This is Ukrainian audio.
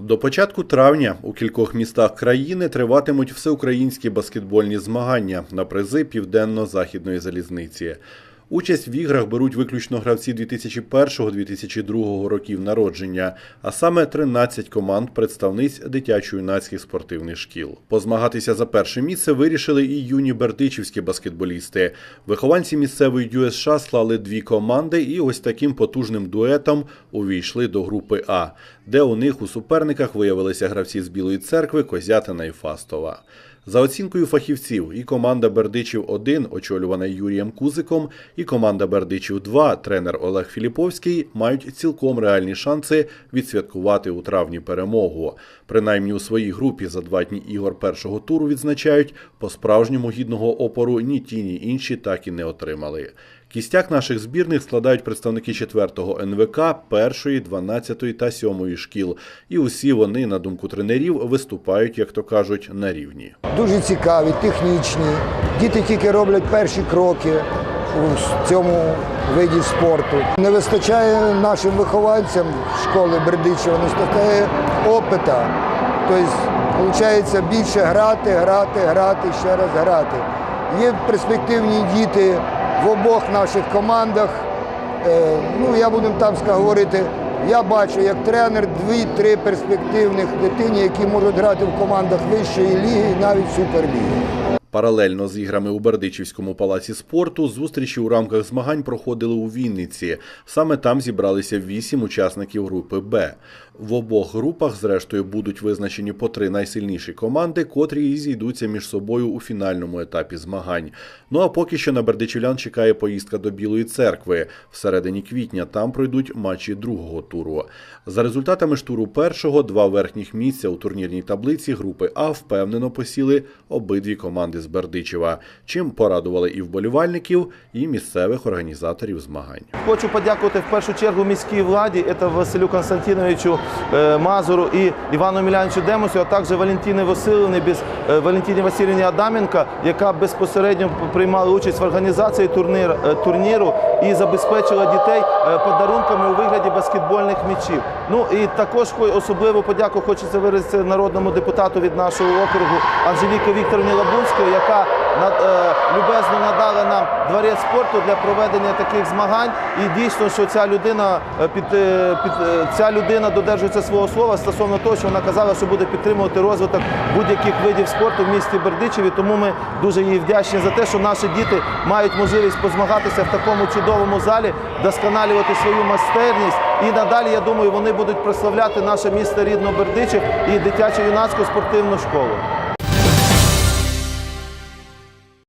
До початку травня у кількох містах країни триватимуть всеукраїнські баскетбольні змагання на призи Південно-Західної залізниці. Участь в іграх беруть виключно гравці 2001-2002 років народження, а саме 13 команд представниць дитячо-юнацьких спортивних шкіл. Позмагатися за перше місце вирішили і юні бердичівські баскетболісти. Вихованці місцевої ДЮСШ склали дві команди і ось таким потужним дуетом увійшли до групи А, де у них у суперниках виявилися гравці з Білої церкви, Козятина і Фастова. За оцінкою фахівців, і команда Бердичів 1 очолювана Юрієм Кузиком, і команда Бердичів 2 тренер Олег Філіповський, мають цілком реальні шанси відсвяткувати у травні перемогу. Принаймні у своїй групі за два дні ігор першого туру відзначають, по-справжньому гідного опору ні ті, ні інші так і не отримали. Кістяк наших збірних складають представники 4-го НВК, 1-ї, 12-ї та 7-ї шкіл. І усі вони, на думку тренерів, виступають, як то кажуть, на рівні. дуже цікаві, технічні. Діти тільки роблять перші кроки у цьому виді спорту. Не вистачає нашим вихованцям школи Бердичева, не вистачає опита. Тобто, більше грати, грати, грати, ще раз грати. Є перспективні діти в обох наших командах. Е, Ну, я буду там говорити. Я бачу як тренер дві-три перспективних дитині, які можуть грати в командах вищої ліги і навіть суперліги. Паралельно з іграми у Бердичівському палаці спорту зустрічі у рамках змагань проходили у Вінниці. Саме там зібралися вісім учасників групи Б. В обох групах, зрештою, будуть визначені по три найсильніші команди, котрі і зійдуться між собою у фінальному етапі змагань. Ну а поки що на бердичівлян чекає поїздка до Білої церкви. Всередині квітня там пройдуть матчі другого туру. За результатами ж туру першого, два верхніх місця у турнірній таблиці групи А впевнено посіли обидві команди з Бердичева, чим порадували і вболівальників, і місцевих організаторів змагань. Хочу подякувати в першу чергу міській владі, це Василю Константиновичу е, Мазуру і Івану Міляновичу Демусю, а також Валентині Васильівні, без е, Валентині Васильівні Адаменко, яка безпосередньо приймала участь в організації турнір, е, турніру і забезпечила дітей подарунками у вигляді баскетбольних м'ячів. Ну і також особливу подяку хочеться виразити народному депутату від нашого округу Анжеліки Вікторівні Лабунської, яка е, любезно надала нам дворець спорту для проведення таких змагань. І дійсно, що ця людина е, під, е, під ця людина додержується свого слова стосовно того, що вона казала, що буде підтримувати розвиток будь-яких видів спорту в місті Бердичеві. Тому ми дуже їй вдячні за те, що наші діти мають можливість позмагатися в такому чудовому залі, досконалювати свою майстерність. І надалі, я думаю, вони будуть прославляти наше місто рідно Бердичів і дитячо-юнацьку спортивну школу.